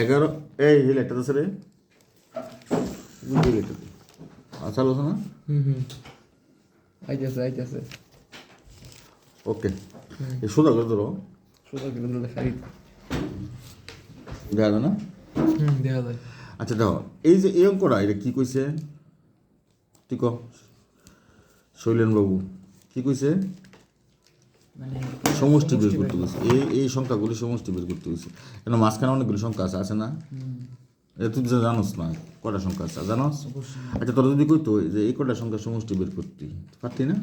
এগারো এই হিল একটা আছে রে। আচ্ছা আলোচনা না? হুম হুম। আইতেছে আইতেছে। ওকে। এই সোজা করে ধরো। সোজা করে দিলে খাই দেখা যায় না? হুম দেখা যায়। আচ্ছা দেখো এই যে এই অঙ্কটা এটা কি কইছে? তুই ক। শৈলেন বাবু কি কইছে? সমষ্টি বের করতে গেছে এই এই সংখ্যাগুলি সমষ্টি বের করতে গেছে কেন মাঝখানে অনেকগুলি সংখ্যা আছে আছে না? তুই যে জানোস না কটা সংখ্যা আছে জানোস? আচ্ছা তোরা যদি কইতো যে এই কটা সংখ্যা সমষ্টি বের করতি পারতি না?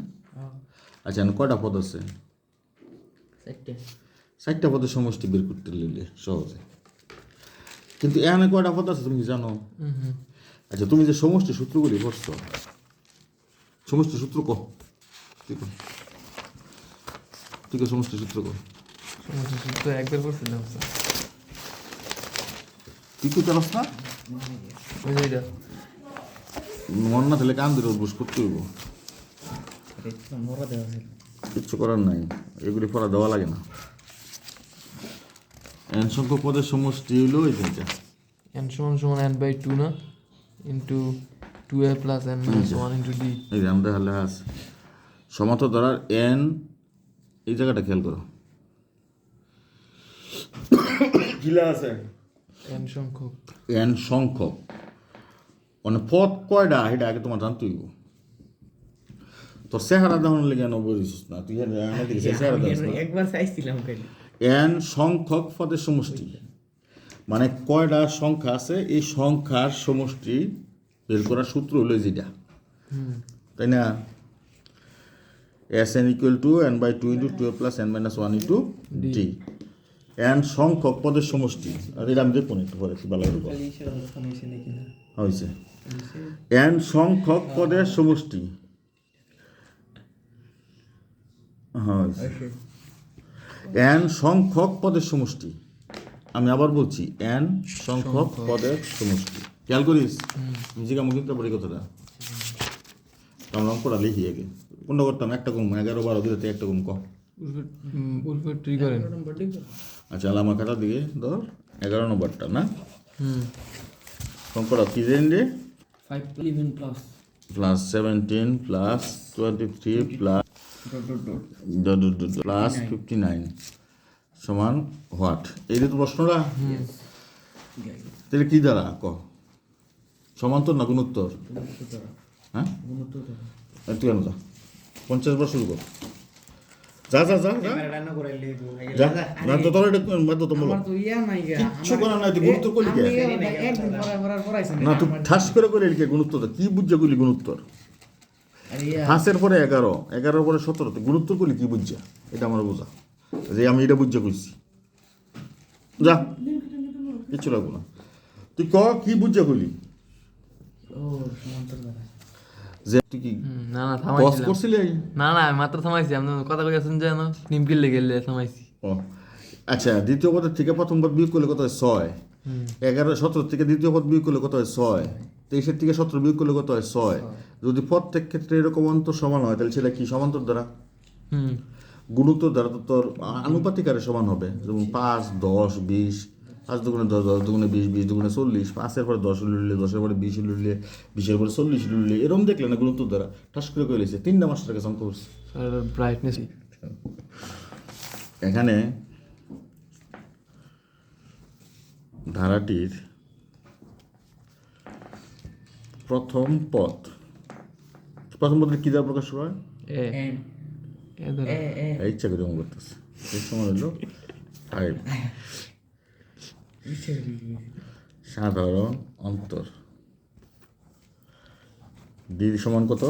আচ্ছা এখন কয়টা পদ আছে? চারটা। পদের সমষ্টি বের করতে লিলে সহজে। কিন্তু এখানে কয়টা পদ আছে তুমি কি জানো? আচ্ছা তুমি যে সমষ্টি সূত্রগুলি পড়ছো সমষ্টি সূত্র কহ তুই কহ তুই কহ সমষ্টি সূত্র একবার করছিলাম স্যার। তুই কি জানাস না? মন না তাহলে কান ধরে বুঝ করতে হইব। কিচ্ছু করার নাই। এগুলি পড়া দেওয়া লাগে না। এন সংখ্যক পদের সমষ্টি হইল এই তিনটা। এন সমান সমান এন বাই টু না? Into two a plus n minus one into d. এই যে আমাদের হালে আছে সমাত ধরার এন এই জায়গাটা খেয়াল করো। আছে। এন সংখ্যক। এন সংখ্যক। মানে পদ কয়টা এটা আগে তোমার জানতে হইব। তোর চেহারা দেখানোর লেগে ন বলিস না তুই চেহারা একবার চাইছিলাম এন সংখ্যক পদের সমষ্টি। মানে কয়টা সংখ্যা আছে এই সংখ্যার সমষ্টি বের করার সূত্র হলো যেটা। তাই না? S n equal to n by two into two plus n minus one into d n সংখ্যক পদের সমষ্টি। আর এটা আমি দেখুন একটু পরে একটু ভালো করে বল। হয়েছে এন সংখ্যক পদের সমষ্টি। হ্যাঁ। এন সংখ্যক পদের সমষ্টি। আমি আবার বলছি এন সংখ্যক পদের সমষ্টি। খেয়াল করিস? নিজেকে আমি কিন্তু কথাটা। আমরা অঙ্কটা লিখি আগে কোনটা করতাম একটা কম এগারো বারো দিলে একটা কম কম আচ্ছা আলা আমার খাতার দিকে ধর এগারো নম্বরটা না? হুম। কি জানি রে five eleven plus plus seventeen plus twenty three plus plus fifty nine সমান হোয়াট এই যে তো প্রশ্নটা তাহলে কি দ্বারা ক? সমান্তর না গুণোত্তর? হ্যাঁ? তুই যা? পঞ্চাশ বার শুরু কর। যা যা যা যা। না তো তোর বাধ্যতামূলক কিচ্ছু করার নাই তুই গুরুত্ব করলি না তুই ঠাস করে করে লিখে গুণোত্তর কি বুঝছে করলি ইয়া। হাসের পরে এগারো এগারোর পরে সতেরো গুরুত্ব করলি কি বুঝছা এটা আমার বোঝা। যে আমি এটা বুঝছে করছি যা। কিচ্ছু লাগবো না। তুই ক কি বুঝছে কইলি? ও সমান্তর দ্বারা যে কি না না করছিলি না না মাত্র থামাইছি। আপনি কথা কই আছেন যেন নিমকিল গেলে থামাইছি। ও আচ্ছা দ্বিতীয় পদের থেকে প্রথম পদ বিয়োগ করলে কত হয়? ছয়। এগারো সতেরো থেকে দ্বিতীয় পদ বিয়োগ করলে কত হয়? ছয়। তেইশের থেকে সতেরো বিয়োগ করলে কত হয়? ছয়। যদি প্রত্যেক ক্ষেত্রে এরকম অন্তর সমান হয় তাহলে সেটা কি সমান্তর দ্বারা? হুম। গুণোত্তর দ্বারা তো তোর আনুপাতিক আরে সমান হবে। যেমন পাঁচ দশ বিশ পাঁচ দুগুণে দশ দশ দুগুণে বিশ বিশ দুগুণে চল্লিশ পাঁচের পরে দশ লুড়লে দশের পরে বিশ লুড়লে বিশের পরে চল্লিশ লুড়লে এরকম দেখলে না গুণোত্তর দ্বারা? ঠাস করে করে লিখছে তিনটা মাস্টার কাছে অঙ্ক করছে ব্রাইটনেস এখানে ধারাটির প্রথম পদ। প্রথম পদের কী দ্বারা প্রকাশ হয়? এ। এন এ ধরো এ এ। এই ইচ্ছা করে করতেছে। এই সময় হলো ফাইভ সাধারণ অন্তর। ডি সমান কত?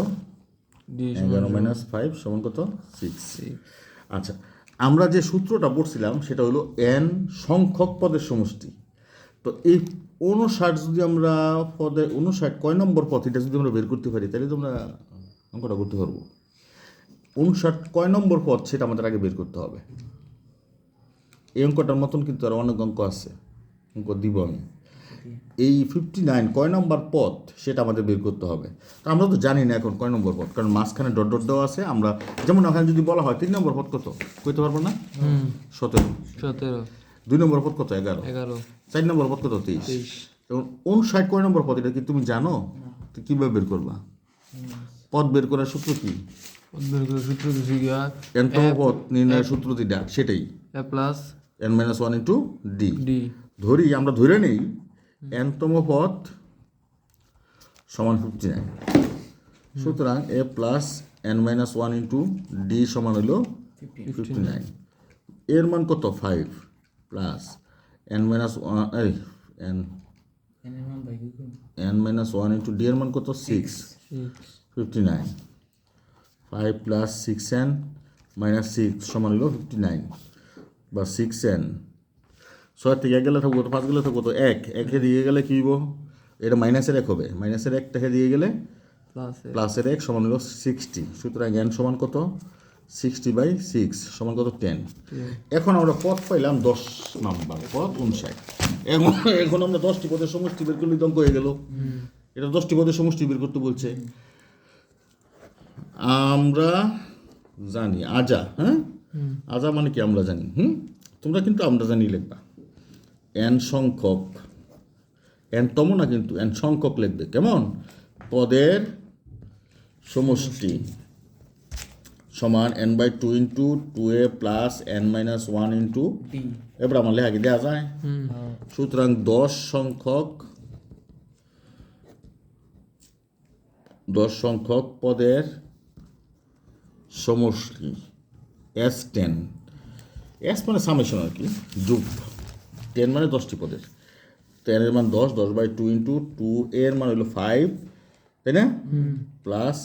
এগারো মাইনাস ফাইভ সমান কত? সিক্স আচ্ছা আমরা যে সূত্রটা পড়ছিলাম সেটা হলো এন সংখ্যক পদের সমষ্টি। তো এই উনষাট যদি আমরা পদে উনষাট কয় নম্বর পদ এটা যদি আমরা বের করতে পারি তাহলে তো আমরা অঙ্কটা করতে পারব। উনষাট কয় নম্বর পদ সেটা আমাদের আগে বের করতে হবে। এই অঙ্কটার মতন কিন্তু আর অনেক অঙ্ক আছে। দিব আমি এই ফিফটি নাইন কয় নম্বর পথ সেটা আমাদের বের করতে হবে। তা আমরা তো জানি না এখন কয় নম্বর পথ কারণ মাঝখানে ডট ডট দেওয়া আছে আমরা যেমন ওখানে যদি বলা হয় তিন নম্বর পথ কত? কইতে পারব না? সতেরো। সতেরো। দুই নম্বর পথ কত? এগারো। এগারো। চার নম্বর পদ কত? তেইশ এবং উনষাট কয় নম্বর পদ এটা কি তুমি জানো? তো কীভাবে বের করবা? পথ বের করার সূত্র কি? সূত্র এনতম পদ নির্ণয়ের সূত্র যেটা সেটাই। Plus n minus one into d d ধরি আমরা ধরে নেই এনতম পথ সমান ফিফটি নাইন সুতরাং a plus n minus one into d সমান হলো ফিফটি নাইন এর মান কত? Five plus n minus one এই এন এনে মাইনাস ওয়ান ইন্টু ডি এর মান কত? Six fifty nine five plus six n minus six সমান হলো ফিফটি নাইন বা সিক্স এন ছয় থেকে এক গেলে থাকব তো পাঁচ গেলে থাকব তো এক। একে দিয়ে গেলে কী হইব? এটা মাইনাসের এক হবে। মাইনাসের একটাকে দিয়ে গেলে প্লাস প্লাসের এক সমান হলো সিক্সটি সুতরাং এন সমান কত? সিক্সটি বাই সিক্স সমান কত? টেন এখন আমরা পথ পাইলাম দশ নাম্বার পথ উনষাট। এখন এখন আমরা দশটি পদের সমষ্টি বের করলে তো অঙ্ক হয়ে গেল। এটা দশটি পদের সমষ্টি বের করতে বলছে। আমরা জানি আজা হ্যাঁ? আজা মানে কি আমরা জানি হুম? তোমরা কিন্তু আমরা জানি লিখবা। এন সংখ্যক এন তম না কিন্তু এন সংখ্যক লিখবে কেমন? পদের সমষ্টি সমান n by two into two a plus n minus one into এবার আমার লেখা কি দেওয়া যায়? সুতরাং দশ সংখ্যক দশ সংখ্যক পদের সমষ্টি। এস টেন এস মানে সামেশন আর কি যুগ টেন মানে দশটি পদের। টেনের মান দশ দশ বাই টু ইন্টু টু এর মান হলো ফাইভ তাই না? প্লাস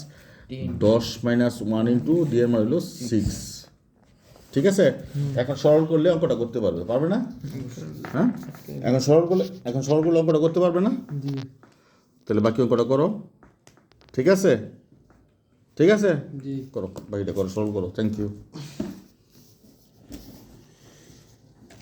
দশ মাইনাস ওয়ান ইন্টু ডি এর মান হলো সিক্স ঠিক আছে? এখন সরল করলে অঙ্কটা করতে পারবে পারবে না? হ্যাঁ? এখন সরল করলে এখন সরল করলে অঙ্কটা করতে পারবে না? তাহলে বাকি অঙ্কটা করো। ঠিক আছে? ঠিক আছে? জি। করো বাকিটা করো সলভ করো। Thank you